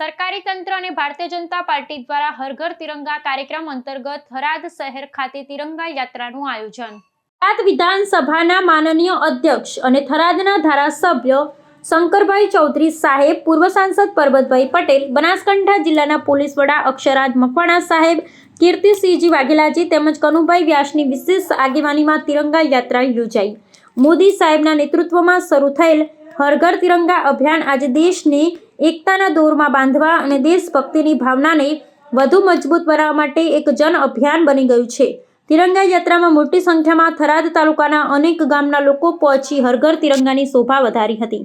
સરકારી તંત્ર અને ભારતીય જનતા પાર્ટી દ્વારા હર ઘર તિરંગા કાર્યક્રમ અંતર્ગત થરાદ શહેર ખાતે તિરંગા યાત્રાનું આયોજન. થરાદ વિધાનસભાના માનનીય અધ્યક્ષ અને થરાદના ધારાસભ્ય શંકરભાઈ ચૌધરી સાહેબ, પૂર્વ સાંસદ પરબતભાઈ પટેલ, બનાસકાંઠા જિલ્લાના પોલીસ વડા અક્ષરાજ મકવાણા સાહેબ કીર્તિસિંહજી વાઘેલાજી તેમજ કનુભાઈ વ્યાસની વિશેષ આગેવાનીમાં તિરંગા યાત્રા યોજાઈ. મોદી સાહેબના નેતૃત્વમાં શરૂ થયેલ હર ઘર તિરંગા અભિયાન આજે દેશને એકતાના દોરમાં બાંધવા અને દેશભક્તિની ભાવનાને વધુ મજબૂત બનાવવા માટે એક જન અભિયાન બની ગયું છે. તિરંગા યાત્રામાં મોટી સંખ્યામાં થરાદ તાલુકાના અનેક ગામના લોકો પહોંચી હરઘર તિરંગાની શોભા વધારી હતી.